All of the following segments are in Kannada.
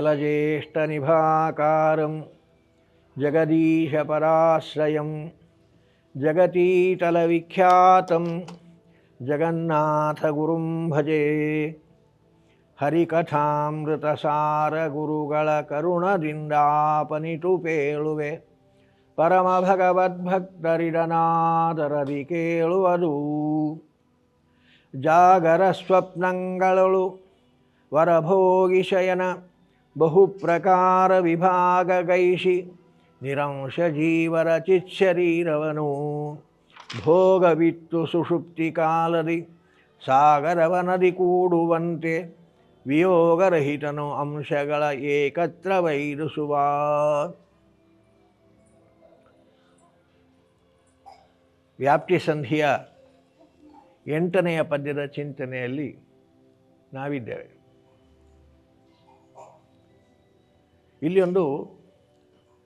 జలజ్యేష్ఠనిభాకారం జగదీశపరాశ్రయం జగతీతలవిఖ్యాతం జగన్నాథగురుం భజే ಹರಿಕಥಾಮೃತಸಾರ ಗುರುಗಳ ಕರುಣದಿಂದಾಪನಿತು ಪೇಳುವೆ ಪರಮ ಭಗವದ್ಭಕ್ತರಿಡನಾದರದಿ ಕೇಳುವುದು ಜಾಗರ ಸ್ವಪ್ನಂಗಳಳು ವರಭೋಗಿಶಯನ ಬಹುಪ್ರಕಾರ ವಿಭಾಗ ಗೈಷಿ ನಿರಂಶ ಜೀವರ ಚಿಚ್ಚರೀರವನು ಭೋಗವಿತ್ತು ಸುಷುಪ್ತಿ ಕಾಲದಿ, ಸಾಗರವನದಿ ಕೂಡುವಂತೆ ವಿಯೋಗರಹಿತನು ಅಂಶಗಳ ಏಕತ್ರ ವೈರಿಸುವ. ವ್ಯಾಪ್ತಿ ಸಂಧಿಯ ಎಂಟನೆಯ ಪದ್ಯದ ಚಿಂತನೆಯಲ್ಲಿ ನಾವಿದ್ದೇವೆ. ಇಲ್ಲಿ ಒಂದು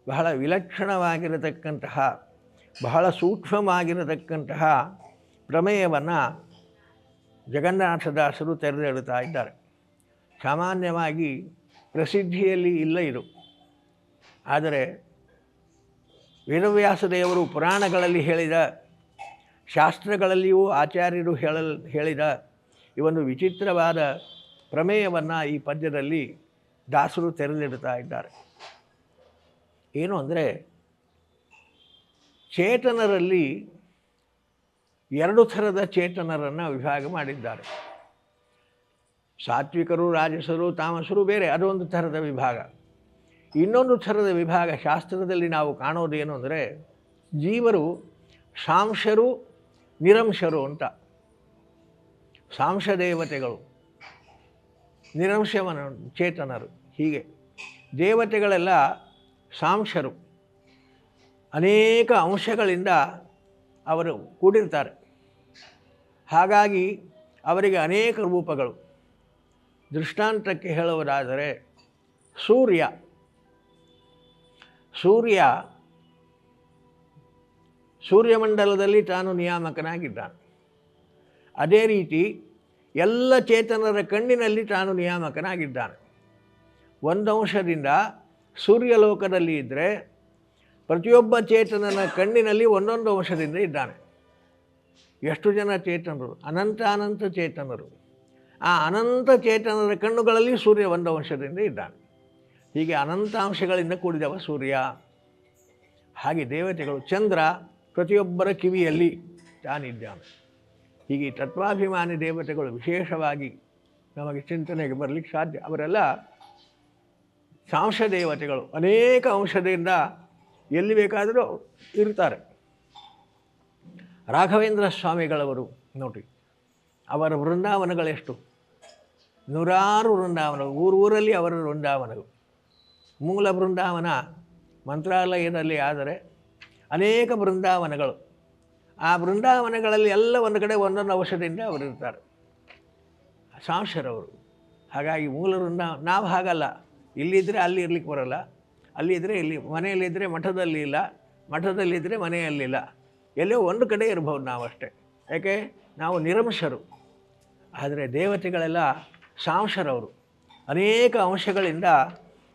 ಬಹಳ ವಿಲಕ್ಷಣವಾಗಿರತಕ್ಕಂತಹ, ಬಹಳ ಸೂಕ್ಷ್ಮವಾಗಿರತಕ್ಕಂತಹ ಪ್ರಮೇಯವನ್ನು ಜಗನ್ನಾಥದಾಸರು ತೆರೆದಿಡುತ್ತಾ ಇದ್ದಾರೆ. ಸಾಮಾನ್ಯವಾಗಿ ಪ್ರಸಿದ್ಧಿಯಲ್ಲಿ ಇಲ್ಲ ಇದು. ಆದರೆ ವೇದವ್ಯಾಸದೇವರು ಪುರಾಣಗಳಲ್ಲಿ ಹೇಳಿದ, ಶಾಸ್ತ್ರಗಳಲ್ಲಿಯೂ ಆಚಾರ್ಯರು ಹೇಳಲ್, ಹೇಳಿದ ಈ ಒಂದು ವಿಚಿತ್ರವಾದ ಪ್ರಮೇಯವನ್ನು ಈ ಪದ್ಯದಲ್ಲಿ ದಾಸರು ತೆರೆದಿಡ್ತಾ ಇದ್ದಾರೆ. ಏನು ಅಂದರೆ ಚೇತನರಲ್ಲಿ ಎರಡು ಥರದ ಚೇತನರನ್ನು ವಿಭಾಗ ಮಾಡಿದ್ದಾರೆ. ಸಾತ್ವಿಕರು, ರಾಜಸರು, ತಾಮಸರು ಬೇರೆ, ಅದೊಂದು ಥರದ ವಿಭಾಗ. ಇನ್ನೊಂದು ಥರದ ವಿಭಾಗ ಶಾಸ್ತ್ರದಲ್ಲಿ ನಾವು ಕಾಣೋದು ಏನು ಅಂದರೆ ಜೀವರು ಸಾಂಶರು, ನಿರಂಶರು ಅಂತ. ಸಾಂಶ ದೇವತೆಗಳು ನಿರಂಶವನ, ಚೇತನರು. ಹೀಗೆ ದೇವತೆಗಳೆಲ್ಲ ಸಾಂಶರು. ಅನೇಕ ಅಂಶಗಳಿಂದ ಅವರು ಕೂಡಿರ್ತಾರೆ. ಹಾಗಾಗಿ ಅವರಿಗೆ ಅನೇಕ ರೂಪಗಳು. ದೃಷ್ಟಾಂತಕ್ಕೆ ಹೇಳುವುದಾದರೆ ಸೂರ್ಯ. ಸೂರ್ಯ ಸೂರ್ಯಮಂಡಲದಲ್ಲಿ ತಾನು ನಿಯಾಮಕನಾಗಿದ್ದಾನೆ. ಅದೇ ರೀತಿ ಎಲ್ಲ ಚೇತನರ ಕಣ್ಣಿನಲ್ಲಿ ತಾನು ನಿಯಾಮಕನಾಗಿದ್ದಾನೆ. ಒಂದು ಅಂಶದಿಂದ ಸೂರ್ಯಲೋಕದಲ್ಲಿ ಇದ್ದರೆ ಪ್ರತಿಯೊಬ್ಬ ಚೇತನನ ಕಣ್ಣಿನಲ್ಲಿ ಒಂದೊಂದು ಅಂಶದಿಂದ ಇದ್ದಾನೆ. ಎಷ್ಟು ಜನ ಚೇತನರು? ಅನಂತ ಅನಂತ ಚೇತನರು. ಆ ಅನಂತ ಚೇತನರ ಕಣ್ಣುಗಳಲ್ಲಿ ಸೂರ್ಯ ಒಂದು ಅಂಶದಿಂದ ಇದ್ದಾನೆ. ಹೀಗೆ ಅನಂತ ಅಂಶಗಳಿಂದ ಕೂಡಿದವ ಸೂರ್ಯ. ಹಾಗೆ ದೇವತೆಗಳು ಚಂದ್ರ ಪ್ರತಿಯೊಬ್ಬರ ಕಿವಿಯಲ್ಲಿ ತಾನಿದ್ದಾನೆ. ಹೀಗೆ ತತ್ವಾಭಿಮಾನಿ ದೇವತೆಗಳು ವಿಶೇಷವಾಗಿ ನಮಗೆ ಚಿಂತನೆಗೆ ಬರಲಿಕ್ಕೆ ಸಾಧ್ಯ. ಅವರೆಲ್ಲ ಸಾಂಶ ದೇವತೆಗಳು ಅನೇಕ ಅಂಶದಿಂದ ಎಲ್ಲಿ ಬೇಕಾದರೂ ಇರ್ತಾರೆ ರಾಘವೇಂದ್ರ ಸ್ವಾಮಿಗಳವರು ನೋಡಿ, ಅವರ ವೃಂದಾವನಗಳೆಷ್ಟು? ನೂರಾರು ವೃಂದಾವನ ಊರೂರಲ್ಲಿ ಅವರ ವೃಂದಾವನಗಳು. ಮೂಲ ಬೃಂದಾವನ ಮಂತ್ರಾಲಯದಲ್ಲಿ ಆದರೆ ಅನೇಕ ಬೃಂದಾವನಗಳು ಆ ಬೃಂದಾವನಗಳಲ್ಲಿ ಎಲ್ಲ ಒಂದು ಕಡೆ ಒಂದೊಂದು ಔಷಧಿಯಿಂದ ಅವರಿರ್ತಾರೆ ಸಾಂಶರವರು ಹಾಗಾಗಿ ಮೂಲ ವೃಂದಾವನ ನಾವು ಹಾಗಲ್ಲ. ಇಲ್ಲಿದ್ದರೆ ಅಲ್ಲಿ ಇರ್ಲಿಕ್ಕೆ ಬರೋಲ್ಲ. ಅಲ್ಲಿದ್ದರೆ ಇಲ್ಲಿ ಮನೆಯಲ್ಲಿದ್ದರೆ ಮಠದಲ್ಲಿ ಇಲ್ಲ. ಮಠದಲ್ಲಿದ್ದರೆ ಮನೆಯಲ್ಲಿಲ್ಲ ಎಲ್ಲೋ ಒಂದು ಕಡೆ ಇರ್ಬೋದು ಅಷ್ಟೇ. ಯಾಕೆ? ನಾವು ನಿರಂಶರು ಆದರೆ ದೇವತೆಗಳೆಲ್ಲ ಸಾಂಶರವರು ಅನೇಕ ಅಂಶಗಳಿಂದ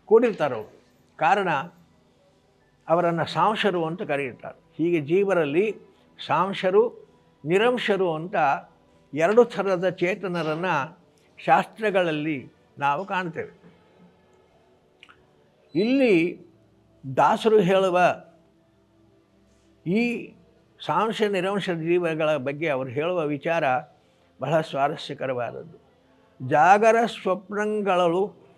ಕೂಡಿರ್ತಾರವರು ಕಾರಣ, ಅವರನ್ನು ಸಾಂಶರು ಅಂತ ಕರೆಯುತ್ತಾರೆ. ಹೀಗೆ ಜೀವರಲ್ಲಿ ಸಾಂಶರು, ನಿರಂಶರು ಅಂತ ಎರಡು ಥರದ ಚೇತನರನ್ನು ಶಾಸ್ತ್ರಗಳಲ್ಲಿ ನಾವು ಕಾಣ್ತೇವೆ. ಇಲ್ಲಿ ದಾಸರು ಹೇಳುವ ಈ ಸಾಂಶ, ನಿರಂಶ ಜೀವಗಳ ಬಗ್ಗೆ ಅವರು ಹೇಳುವ ವಿಚಾರ ಬಹಳ ಸ್ವಾರಸ್ಯಕರವಾದದ್ದು. ಜಾಗರ ಸ್ವಪ್ನಗಳು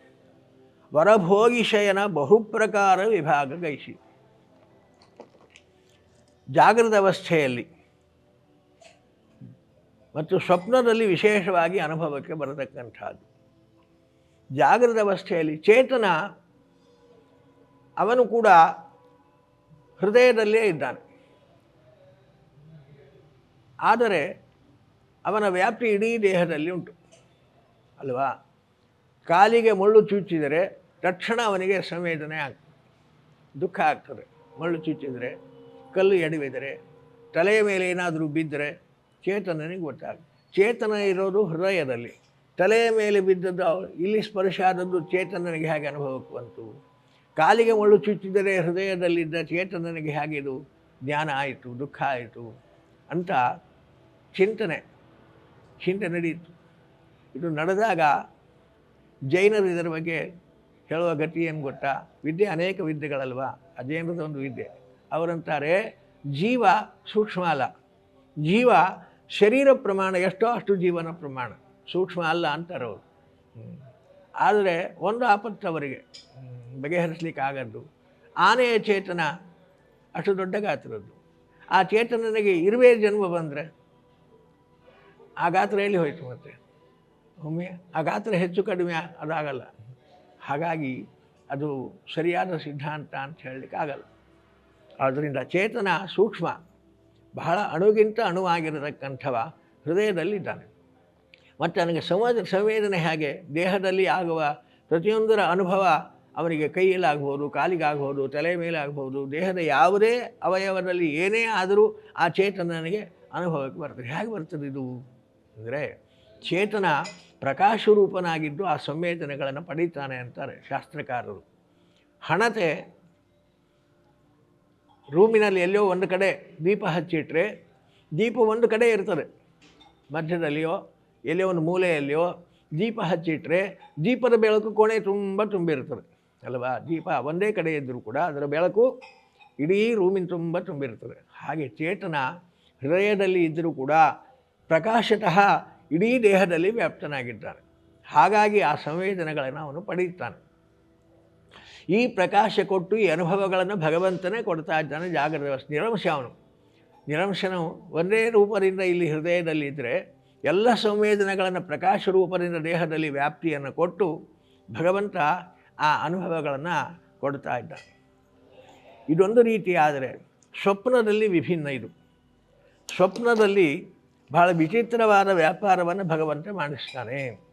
ವರಭೋಗಿಶಯನ ಬಹುಪ್ರಕಾರ ವಿಭಾಗ ಗೈಸಿ ಜಾಗೃತ ಅವಸ್ಥೆಯಲ್ಲಿ ಮತ್ತು ಸ್ವಪ್ನದಲ್ಲಿ ವಿಶೇಷವಾಗಿ ಅನುಭವಕ್ಕೆ ಬರತಕ್ಕಂಥದ್ದು. ಜಾಗೃತ ಅವಸ್ಥೆಯಲ್ಲಿ ಚೇತನ ಅವನು ಕೂಡ ಹೃದಯದಲ್ಲೇ ಇದ್ದಾನೆ. ಆದರೆ ಅವನ ವ್ಯಾಪ್ತಿ ಇಡೀ ದೇಹದಲ್ಲಿ ಉಂಟು. ಅಲ್ವಾ? ಕಾಲಿಗೆ ಮುಳ್ಳು ಚುಚ್ಚಿದರೆ ತಕ್ಷಣ ಅವನಿಗೆ ಸಂವೇದನೆ ಆಗ್ತದೆ. ದುಃಖ ಆಗ್ತದೆ. ಮುಳ್ಳು ಚುಚ್ಚಿದರೆ ಕಲ್ಲು ಎಡವಿದರೆ ತಲೆಯ ಮೇಲೆ ಏನಾದರೂ ಬಿದ್ದರೆ ಚೇತನನಿಗೆ ಗೊತ್ತಾಗುತ್ತೆ. ಚೇತನ ಇರೋದು ಹೃದಯದಲ್ಲಿ. ತಲೆಯ ಮೇಲೆ ಬಿದ್ದದ್ದು ಇಲ್ಲಿ ಸ್ಪರ್ಶ ಆದದ್ದು ಚೇತನನಿಗೆ ಹೇಗೆ ಅನುಭವಕ್ಕೆ ಬಂತು? ಕಾಲಿಗೆ ಮುಳ್ಳು ಚುಚ್ಚಿದರೆ ಹೃದಯದಲ್ಲಿದ್ದ ಚೇತನನಿಗೆ ಹೇಗೆ ಇದು ಜ್ಞಾನ ಆಯಿತು, ದುಃಖ ಆಯಿತು ಅಂತ ಚಿಂತನೆ, ಚಿಂತೆ ನಡೆಯಿತು. ಇದು ನಡೆದಾಗ ಜೈನರು ಇದರ ಬಗ್ಗೆ ಹೇಳುವ ಗತಿ ಏನು ಗೊತ್ತಾ? ವಿದ್ಯೆ ಅನೇಕ ವಿದ್ಯೆಗಳಲ್ವಾ? ಆ ಒಂದು ವಿದ್ಯೆ. ಅವರಂತಾರೆ, ಜೀವ ಸೂಕ್ಷ್ಮ ಅಲ್ಲ. ಜೀವ ಶರೀರ ಪ್ರಮಾಣ ಎಷ್ಟೋ ಅಷ್ಟು ಜೀವನ ಪ್ರಮಾಣ. ಸೂಕ್ಷ್ಮ ಅಲ್ಲ ಅಂತಾರೆ ಅವರು. ಆದರೆ ಒಂದು ಆಪತ್ತು ಅವರಿಗೆ ಬಗೆಹರಿಸ್ಲಿಕ್ಕೆ ಆಗದ್ದು, ಆನೆಯ ಚೇತನ ಅಷ್ಟು ದೊಡ್ಡ ಗಾತ್ರದ್ದು. ಆ ಚೇತನನಿಗೆ ಇರುವೆ ಜನ್ಮ ಬಂದರೆ, ಆ ಗಾತ್ರ ಎಲ್ಲಿ ಹೋಯ್ತು ಮತ್ತೆ? ಒಮ್ಮೆ ಆ ಗಾತ್ರ ಹೆಚ್ಚು ಕಡಿಮೆ ಅದಾಗಲ್ಲ. ಹಾಗಾಗಿ ಅದು ಸರಿಯಾದ ಸಿದ್ಧಾಂತ ಅಂತ ಹೇಳಲಿಕ್ಕೆ ಆಗಲ್ಲ. ಆದ್ದರಿಂದ ಚೇತನ ಸೂಕ್ಷ್ಮ, ಬಹಳ ಅಣುಗಿಂತ ಅಣುವಾಗಿರತಕ್ಕಂಥವ ಹೃದಯದಲ್ಲಿದ್ದಾನೆ. ಮತ್ತು ನನಗೆ ಸಂವೇದ, ಸಂವೇದನೆ ಹೇಗೆ, ದೇಹದಲ್ಲಿ ಆಗುವ ಪ್ರತಿಯೊಂದರ ಅನುಭವ ಅವನಿಗೆ ಕೈಯಲ್ಲಾಗ್ಬೋದು, ಕಾಲಿಗಾಗ್ಬೋದು, ತಲೆ ಮೇಲಾಗ್ಬೋದು, ದೇಹದ ಯಾವುದೇ ಅವಯವದಲ್ಲಿ ಏನೇ ಆದರೂ ಆ ಚೇತನ ನನಗೆ ಅನುಭವಕ್ಕೆ ಬರ್ತದೆ. ಹೇಗೆ ಬರ್ತದೆ ಇದು? ಅಂದರೆ ಚೇತನ ಪ್ರಕಾಶರೂಪನಾಗಿದ್ದು ಆ ಸಂವೇದನೆಗಳನ್ನು ಪಡೀತಾನೆ ಅಂತಾರೆ ಶಾಸ್ತ್ರಕಾರರು. ಹಣತೆ ರೂಮಿನಲ್ಲಿ ಎಲ್ಲೋ ಒಂದು ಕಡೆ ದೀಪ ಹಚ್ಚಿಟ್ರೆ ದೀಪ ಒಂದು ಕಡೆ ಇರ್ತದೆ. ಮಧ್ಯದಲ್ಲಿಯೋ ಎಲ್ಲೋ ಒಂದು ಮೂಲೆಯಲ್ಲಿಯೋ ದೀಪ ಹಚ್ಚಿಟ್ರೆ ದೀಪದ ಬೆಳಕು ಕೋಣೆ ತುಂಬ ತುಂಬಿರ್ತದೆ ಅಲ್ವಾ? ದೀಪ ಒಂದೇ ಕಡೆ ಇದ್ದರೂ ಕೂಡ ಅದರ ಬೆಳಕು ಇಡೀ ರೂಮಿನ ತುಂಬ ತುಂಬಿರ್ತದೆ ಹಾಗೆ ಚೇತನ ಹೃದಯದಲ್ಲಿ ಇದ್ದರೂ ಕೂಡ ಪ್ರಕಾಶತಃ ಇಡೀ ದೇಹದಲ್ಲಿ ವ್ಯಾಪ್ತನಾಗಿದ್ದಾನೆ. ಹಾಗಾಗಿ ಆ ಸಂವೇದನೆಗಳನ್ನು ಅವನು ಪಡೆಯುತ್ತಾನೆ. ಈ ಪ್ರಕಾಶ ಕೊಟ್ಟು ಈ ಅನುಭವಗಳನ್ನು ಭಗವಂತನೇ ಕೊಡ್ತಾ ಇದ್ದಾನೆ ಜಾಗೃತ ನಿರಂಶ ಅವನು ನಿರಂಶನು ಒಂದೇ ರೂಪದಿಂದ ಇಲ್ಲಿ ಹೃದಯದಲ್ಲಿ ಇದ್ದರೆ ಎಲ್ಲ ಸಂವೇದನೆಗಳನ್ನು ಪ್ರಕಾಶ ರೂಪದಿಂದ ದೇಹದಲ್ಲಿ ವ್ಯಾಪ್ತಿಯನ್ನು ಕೊಟ್ಟು ಭಗವಂತ ಆ ಅನುಭವಗಳನ್ನು ಕೊಡ್ತಾ ಇದ್ದಾನೆ. ಇದೊಂದು ರೀತಿ ಆದರೆ ಸ್ವಪ್ನದಲ್ಲಿ ವಿಭಿನ್ನ ಇದು. ಸ್ವಪ್ನದಲ್ಲಿ ಬಹಳ ವಿಚಿತ್ರವಾದ ವ್ಯಾಪಾರವನ್ನು ಭಗವಂತ ಮಾಡಿಸ್ತಾನೆ.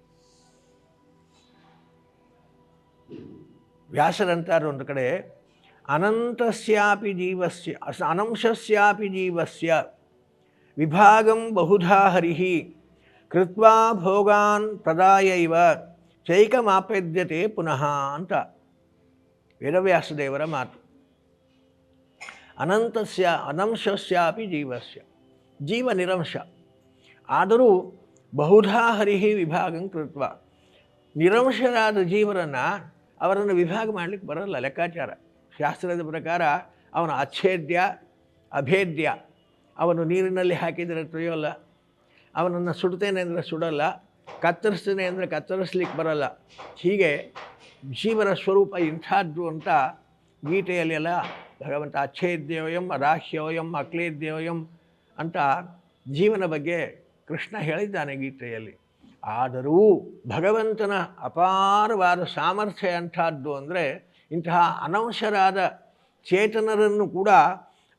ವ್ಯಾಸರಂತಾರೆ ಒಂದು ಕಡೆ ಅನಂತಸ್ಯಾಪಿ ಜೀವಸ್ಯ ಅಸ ಅನಂಶಸ್ಯಾಪಿ ಜೀವಸ್ಯ ವಿಭಾಗಂ ಬಹುಧಾ ಹರಿಹಿ ಕೃತ್ವಾ ಭೋಗಾನ್ ಪ್ರದಾಯೈವ ಚೈಕಮಾಪದ್ಯತೆ ಪುನಃ ಅಂತ ವೇದವ್ಯಾಸದೇವರ ಮಾತು ಅನಂತಸ್ಯ ಅನಂಶಸ್ಯಾಪಿ ಜೀವಸ್ಯ ಜೀವ ನಿರಂಶ ಆದರೂ ಬಹುಧಾ ಹರಿಹಿ ವಿಭಾಗಂ ಕೃತ್ವ ನಿರಂಶರಾದ ಜೀವರನ್ನು ಅವರನ್ನು ವಿಭಾಗ ಮಾಡಲಿಕ್ಕೆ ಬರಲ್ಲ. ಲೆಕ್ಕಾಚಾರ. ಶಾಸ್ತ್ರದ ಪ್ರಕಾರ ಅವನ ಅಚ್ಛೇದ್ಯ, ಅಭೇದ್ಯ, ಅವನು ನೀರಿನಲ್ಲಿ ಹಾಕಿದರೆ ತೊಳೆಯೋಲ್ಲ ಅವನನ್ನು ಸುಡ್ತೇನೆ ಅಂದರೆ ಸುಡಲ್ಲ. ಕತ್ತರಿಸ್ತೇನೆ ಅಂದರೆ ಕತ್ತರಿಸ್ಲಿಕ್ಕೆ ಬರಲ್ಲ. ಹೀಗೆ ಜೀವನ ಸ್ವರೂಪ ಇಂಥದ್ದು ಅಂತ ಗೀತೆಯಲ್ಲಿ ಎಲ್ಲ ಭಗವಂತ ಅಚ್ಛೇದ್ಯೋಯಂ ಅದಾಹ್ಯೋಯಂ ಅಕ್ಲೇದ್ಯೋಯಂ ಅಂತ ಜೀವನ ಬಗ್ಗೆ ಕೃಷ್ಣ ಹೇಳಿದ್ದಾನೆ ಗೀತೆಯಲ್ಲಿ. ಆದರೂ ಭಗವಂತನ ಅಪಾರವಾದ ಸಾಮರ್ಥ್ಯ ಅಂಥದ್ದು ಅಂದರೆ ಇಂತಹ ಅನಂಶರಾದ ಚೇತನರನ್ನು ಕೂಡ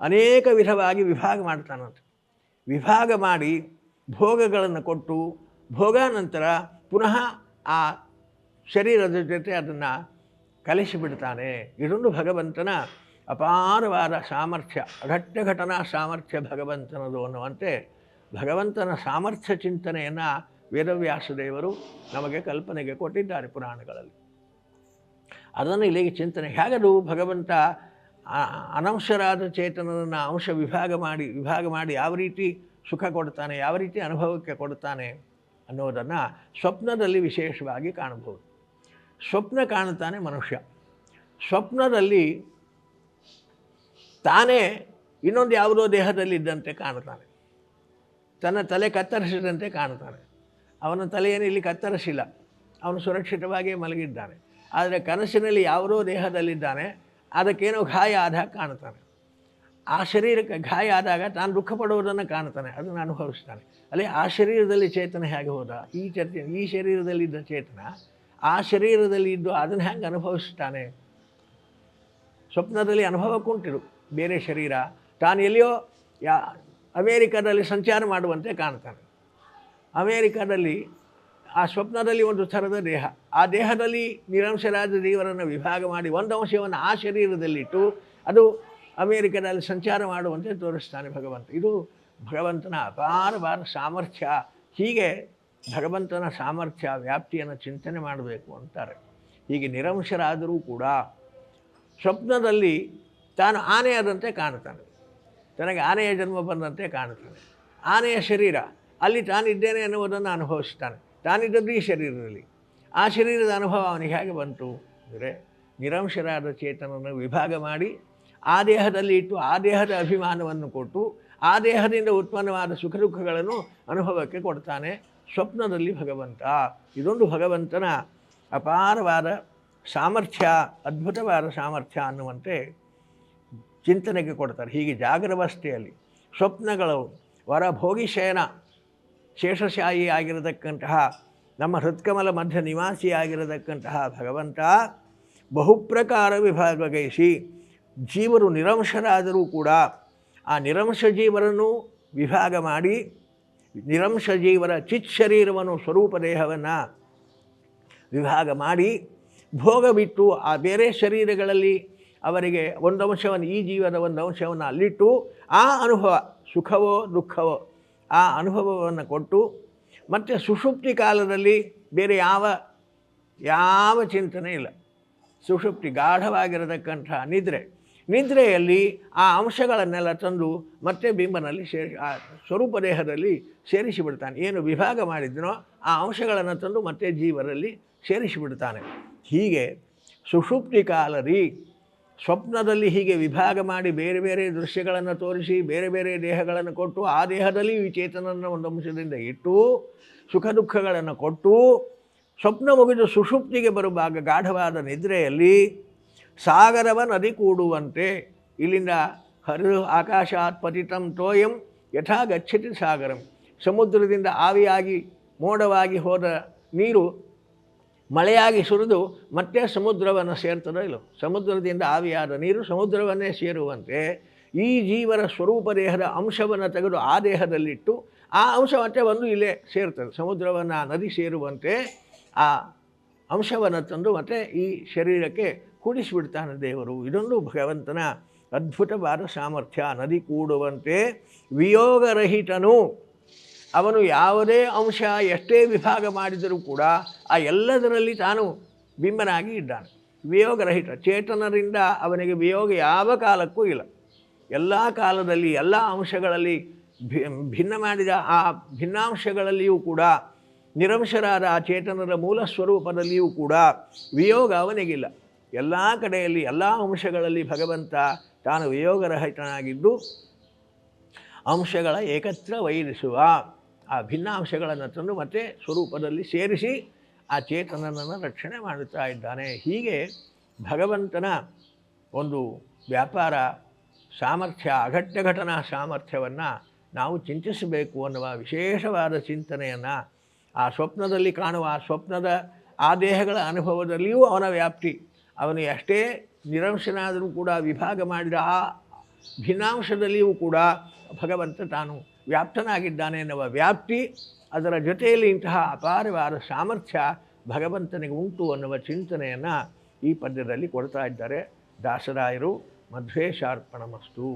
ಅನೇಕ ವಿಧವಾಗಿ ವಿಭಾಗ ಮಾಡ್ತಾನಂತೆ. ವಿಭಾಗ ಮಾಡಿ ಭೋಗಗಳನ್ನು ಕೊಟ್ಟು ಭೋಗಾನಂತರ ಪುನಃ ಆ ಶರೀರದ ಜೊತೆ ಅದನ್ನು ಕಲಿಸಿಬಿಡ್ತಾನೆ ಇದೊಂದು ಭಗವಂತನ ಅಪಾರವಾದ ಸಾಮರ್ಥ್ಯ, ಅಘಟ್ಟ ಘಟನಾ ಸಾಮರ್ಥ್ಯ ಭಗವಂತನದು ಅನ್ನುವಂತೆ ಭಗವಂತನ ಸಾಮರ್ಥ್ಯ ಚಿಂತನೆಯನ್ನು ವೇದವ್ಯಾಸದೇವರು ನಮಗೆ ಕಲ್ಪನೆಗೆ ಕೊಟ್ಟಿದ್ದಾರೆ ಪುರಾಣಗಳಲ್ಲಿ. ಅದನ್ನು ಇಲ್ಲಿಗೆ ಚಿಂತನೆ, ಹೇಗದು ಭಗವಂತ ಅನಂಶರಾದ ಚೇತನನನ್ನು ಅಂಶ ವಿಭಾಗ ಮಾಡಿ ವಿಭಾಗ ಮಾಡಿ ಯಾವ ರೀತಿ ಸುಖ ಕೊಡ್ತಾನೆ, ಯಾವ ರೀತಿ ಅನುಭವಕ್ಕೆ ಕೊಡ್ತಾನೆ ಅನ್ನೋದನ್ನು ಸ್ವಪ್ನದಲ್ಲಿ ವಿಶೇಷವಾಗಿ ಕಾಣಬಹುದು. ಸ್ವಪ್ನ ಕಾಣುತ್ತಾನೆ ಮನುಷ್ಯ. ಸ್ವಪ್ನದಲ್ಲಿ ತಾನೇ ಇನ್ನೊಂದು ಯಾವುದೋ ದೇಹದಲ್ಲಿದ್ದಂತೆ ಕಾಣುತ್ತಾನೆ. ತನ್ನ ತಲೆ ಕತ್ತರಿಸಿದಂತೆ ಕಾಣುತ್ತಾನೆ. ಅವನ ತಲೆಯನ್ನು ಇಲ್ಲಿ ಕತ್ತರಿಸಿಲ್ಲ. ಅವನು ಸುರಕ್ಷಿತವಾಗಿಯೇ ಮಲಗಿದ್ದಾನೆ. ಆದರೆ ಕನಸಿನಲ್ಲಿ ಯಾವರೋ ದೇಹದಲ್ಲಿದ್ದಾನೆ. ಅದಕ್ಕೇನೋ ಗಾಯ ಆದಾಗ ಕಾಣುತ್ತಾನೆ. ಆ ಶರೀರಕ್ಕೆ ಗಾಯ ಆದಾಗ ತಾನು ದುಃಖ ಪಡುವುದನ್ನು ಕಾಣ್ತಾನೆ ಅದನ್ನು ಅನುಭವಿಸ್ತಾನೆ ಅಲ್ಲಿ ಆ ಶರೀರದಲ್ಲಿ ಚೇತನ ಹೇಗೆ ಹೋದ? ಈ ಚರ್ಚೆ ಈ ಶರೀರದಲ್ಲಿದ್ದ ಚೇತನ, ಆ ಶರೀರದಲ್ಲಿ ಇದ್ದು ಅದನ್ನು ಹೆಂಗೆ ಅನುಭವಿಸ್ತಾನೆ ಸ್ವಪ್ನದಲ್ಲಿ ಅನುಭವಕ್ಕುಂಟಿರು ಬೇರೆ ಶರೀರ, ತಾನು ಎಲ್ಲಿಯೋ ಯಾ, ಅಮೇರಿಕಾದಲ್ಲಿ ಸಂಚಾರ ಮಾಡುವಂತೆ ಕಾಣ್ತಾನೆ ಅಮೇರಿಕಾದಲ್ಲಿ ಆ ಸ್ವಪ್ನದಲ್ಲಿ ಒಂದು ಥರದ ದೇಹ. ಆ ದೇಹದಲ್ಲಿ ನಿರಂಶರಾದ ದೇವರನ್ನು ವಿಭಾಗ ಮಾಡಿ ಒಂದು ಅಂಶವನ್ನು ಆ ಶರೀರದಲ್ಲಿಟ್ಟು ಅದು ಅಮೇರಿಕದಲ್ಲಿ ಸಂಚಾರ ಮಾಡುವಂತೆ ತೋರಿಸ್ತಾನೆ ಭಗವಂತ. ಇದು ಭಗವಂತನ ಅಪಾರವಾದ ಸಾಮರ್ಥ್ಯ. ಹೀಗೆ ಭಗವಂತನ ಸಾಮರ್ಥ್ಯ, ವ್ಯಾಪ್ತಿಯನ್ನು ಚಿಂತನೆ ಮಾಡಬೇಕು ಅಂತಾರೆ. ಹೀಗೆ ನಿರಂಶರಾದರೂ ಕೂಡ ಸ್ವಪ್ನದಲ್ಲಿ ತಾನು ಆನೆಯಾದಂತೆ ಕಾಣುತ್ತಾನೆ. ತನಗೆ ಆನೆಯ ಜನ್ಮ ಬಂದಂತೆ ಕಾಣುತ್ತಾನೆ. ಆನೆಯ ಶರೀರ ಅಲ್ಲಿ ತಾನಿದ್ದೇನೆ ಎನ್ನುವುದನ್ನು ಅನುಭವಿಸ್ತಾನೆ ತಾನಿದ್ದದ್ದು ಈ ಶರೀರದಲ್ಲಿ. ಆ ಶರೀರದ ಅನುಭವ ಅವನಿಗೆ ಹೇಗೆ ಬಂತು ಅಂದರೆ ನಿರಂಶರಾದ ಚೇತನನ್ನು ವಿಭಾಗ ಮಾಡಿ ಆ ದೇಹದಲ್ಲಿ ಇಟ್ಟು ಆ ದೇಹದ ಅಭಿಮಾನವನ್ನು ಕೊಟ್ಟು ಆ ದೇಹದಿಂದ ಉತ್ಪನ್ನವಾದ ಸುಖ ದುಃಖಗಳನ್ನು ಅನುಭವಕ್ಕೆ ಕೊಡ್ತಾನೆ ಸ್ವಪ್ನದಲ್ಲಿ ಭಗವಂತ. ಇದೊಂದು ಭಗವಂತನ ಅಪಾರವಾದ ಸಾಮರ್ಥ್ಯ, ಅದ್ಭುತವಾದ ಸಾಮರ್ಥ್ಯ ಅನ್ನುವಂತೆ ಚಿಂತನೆಗೆ ಕೊಡ್ತಾರೆ. ಹೀಗೆ ಜಾಗರವಸ್ಥೆಯಲ್ಲಿ ಸ್ವಪ್ನಗಳು ವರಭೋಗಿ ಶಯನ ಶೇಷಶಾಹಿ ಆಗಿರತಕ್ಕಂತಹ, ನಮ್ಮ ಹೃತ್ಕಮಲ ಮಧ್ಯ ನಿವಾಸಿಯಾಗಿರತಕ್ಕಂತಹ ಭಗವಂತ ಬಹುಪ್ರಕಾರ ವಿಭಾಗಗೈಸಿ ಜೀವರು ನಿರಂಶರಾದರೂ ಕೂಡ ಆ ನಿರಂಶ ಜೀವರನ್ನು ವಿಭಾಗ ಮಾಡಿ ನಿರಂಶ ಜೀವರ ಚಿತ್ ಶರೀರವನ್ನು ಸ್ವರೂಪ ದೇಹವನ್ನು ವಿಭಾಗ ಮಾಡಿ ಭೋಗ ಬಿಟ್ಟು ಆ ಬೇರೆ ಶರೀರಗಳಲ್ಲಿ ಅವರಿಗೆ ಒಂದು ಅಂಶವನ್ನು ಈ ಜೀವದ ಒಂದು ಅಂಶವನ್ನು ಅಲ್ಲಿಟ್ಟು ಆ ಅನುಭವ, ಸುಖವೋ ದುಃಖವೋ ಆ ಅನುಭವವನ್ನು ಕೊಟ್ಟು ಮತ್ತು ಸುಷುಪ್ತಿ ಕಾಲದಲ್ಲಿ ಬೇರೆ ಯಾವ ಯಾವ ಚಿಂತನೆ ಇಲ್ಲ. ಸುಷುಪ್ತಿ ಗಾಢವಾಗಿರತಕ್ಕಂಥ ನಿದ್ರೆ, ನಿದ್ರೆಯಲ್ಲಿ ಆ ಅಂಶಗಳನ್ನೆಲ್ಲ ತಂದು ಮತ್ತೆ ಬಿಂಬನಲ್ಲಿ ಸೇರಿ, ಆ ಸ್ವರೂಪ ದೇಹದಲ್ಲಿ ಸೇರಿಸಿಬಿಡ್ತಾನೆ. ಏನು ವಿಭಾಗ ಮಾಡಿದ್ನೋ ಆ ಅಂಶಗಳನ್ನು ತಂದು ಮತ್ತೆ ಜೀವರಲ್ಲಿ ಸೇರಿಸಿಬಿಡ್ತಾನೆ. ಹೀಗೆ ಸುಷುಪ್ತಿ ಕಾಲರಿ ಸ್ವಪ್ನದಲ್ಲಿ ಹೀಗೆ ವಿಭಾಗ ಮಾಡಿ ಬೇರೆ ಬೇರೆ ದೃಶ್ಯಗಳನ್ನು ತೋರಿಸಿ, ಬೇರೆ ಬೇರೆ ದೇಹಗಳನ್ನು ಕೊಟ್ಟು, ಆ ದೇಹದಲ್ಲಿ ಈ ಚೇತನನ್ನು ಒಂದು ಅಂಶದಿಂದ ಇಟ್ಟು, ಸುಖ ದುಃಖಗಳನ್ನು ಕೊಟ್ಟು, ಸ್ವಪ್ನ ಮುಗಿದು ಸುಷುಪ್ತಿಗೆ ಬರುವಾಗ ಗಾಢವಾದ ನಿದ್ರೆಯಲ್ಲಿ ಸಾಗರವ ನದಿ ಕೂಡುವಂತೆ, ಇಲ್ಲಿಂದ ಹರಿದು ಆಕಾಶಾತ್ ಪತಿತಂ ತೋಯಂ ಯಥಾ ಗಚ್ಚತಿ ಸಾಗರಂ. ಸಮುದ್ರದಿಂದ ಆವಿಯಾಗಿ ಮೋಡವಾಗಿ ಹೋದ ನೀರು ಮಳೆಯಾಗಿ ಸುರಿದು ಮತ್ತೆ ಸಮುದ್ರವನ್ನು ಸೇರ್ತದೋ ಇಲ್ಲೋ? ಸಮುದ್ರದಿಂದ ಆವಿಯಾದ ನೀರು ಸಮುದ್ರವನ್ನೇ ಸೇರುವಂತೆ ಈ ಜೀವರ ಸ್ವರೂಪ ದೇಹದ ಅಂಶವನ್ನು ತೆಗೆದು ಆ ದೇಹದಲ್ಲಿಟ್ಟು ಆ ಅಂಶ ಮತ್ತೆ ಬಂದು ಇಲ್ಲೇ ಸೇರ್ತದೆ. ಸಮುದ್ರವನ್ನು ನದಿ ಸೇರುವಂತೆ ಆ ಅಂಶವನ್ನು ತಂದು ಮತ್ತೆ ಈ ಶರೀರಕ್ಕೆ ಕೂಡಿಸಿಬಿಡ್ತಾನೆ ದೇವರು. ಇದೊಂದು ಭಗವಂತನ ಅದ್ಭುತವಾದ ಸಾಮರ್ಥ್ಯ. ನದಿ ಕೂಡುವಂತೆ ವಿಯೋಗರಹಿತನು. ಅವನು ಯಾವುದೇ ಅಂಶ ಎಷ್ಟೇ ವಿಭಾಗ ಮಾಡಿದರೂ ಕೂಡ ಆ ಎಲ್ಲದರಲ್ಲಿ ತಾನು ಬಿಂಬನಾಗಿ ಇದ್ದಾನೆ. ವಿಯೋಗರಹಿತ, ಚೇತನರಿಂದ ಅವನಿಗೆ ವಿಯೋಗ ಯಾವ ಕಾಲಕ್ಕೂ ಇಲ್ಲ. ಎಲ್ಲ ಕಾಲದಲ್ಲಿ, ಎಲ್ಲ ಅಂಶಗಳಲ್ಲಿ ಭಿನ್ನ ಮಾಡಿದ ಆ ಭಿನ್ನಾಂಶಗಳಲ್ಲಿಯೂ ಕೂಡ, ನಿರಂಶರಾದ ಆ ಚೇತನರ ಮೂಲ ಸ್ವರೂಪದಲ್ಲಿಯೂ ಕೂಡ ವಿಯೋಗ ಅವನಿಗಿಲ್ಲ. ಎಲ್ಲ ಕಡೆಯಲ್ಲಿ, ಎಲ್ಲ ಅಂಶಗಳಲ್ಲಿ ಭಗವಂತ ತಾನು ವಿಯೋಗರಹಿತನಾಗಿದ್ದು, ಅಂಶಗಳ ಏಕತ್ರ ವೈರಿಸುವ ಆ ಭಿನ್ನಾಂಶಗಳನ್ನು ತಂದು ಮತ್ತೆ ಸ್ವರೂಪದಲ್ಲಿ ಸೇರಿಸಿ ಆ ಚೇತನನನ್ನು ರಕ್ಷಣೆ ಮಾಡುತ್ತಾ ಇದ್ದಾನೆ. ಹೀಗೆ ಭಗವಂತನ ಒಂದು ವ್ಯಾಪಾರ, ಸಾಮರ್ಥ್ಯ ಅಘಟ್ಯ ಘಟನಾ ಸಾಮರ್ಥ್ಯವನ್ನು ನಾವು ಚಿಂತಿಸಬೇಕು ಅನ್ನುವ ವಿಶೇಷವಾದ ಚಿಂತನೆಯನ್ನು ಆ ಸ್ವಪ್ನದಲ್ಲಿ ಕಾಣುವ, ಆ ಸ್ವಪ್ನದ, ಆ ದೇಹಗಳ ಅನುಭವದಲ್ಲಿಯೂ ಅವನ ವ್ಯಾಪ್ತಿ. ಅವನು ಎಷ್ಟೇ ನಿರಂಶನಾದರೂ ಕೂಡ ವಿಭಾಗ ಮಾಡಿದ ಆ ಭಿನ್ನಾಂಶದಲ್ಲಿಯೂ ಕೂಡ ಭಗವಂತ ತಾನು ವ್ಯಾಪ್ತನಾಗಿದ್ದಾನೆ ಎನ್ನುವ ವ್ಯಾಪ್ತಿ ಅದರ ಜೊತೆಯಲ್ಲಿ ಇಂತಹ ಅಪಾರವಾದ ಸಾಮರ್ಥ್ಯ ಭಗವಂತನಿಗೆ ಉಂಟು ಅನ್ನುವ ಚಿಂತನೆಯನ್ನು ಈ ಪದ್ಯದಲ್ಲಿ ಕೊಡ್ತಾ ಇದ್ದಾರೆ ದಾಸರಾಯರು ಮಧ್ವೇಶಾರ್ಪಣಮಸ್ತು.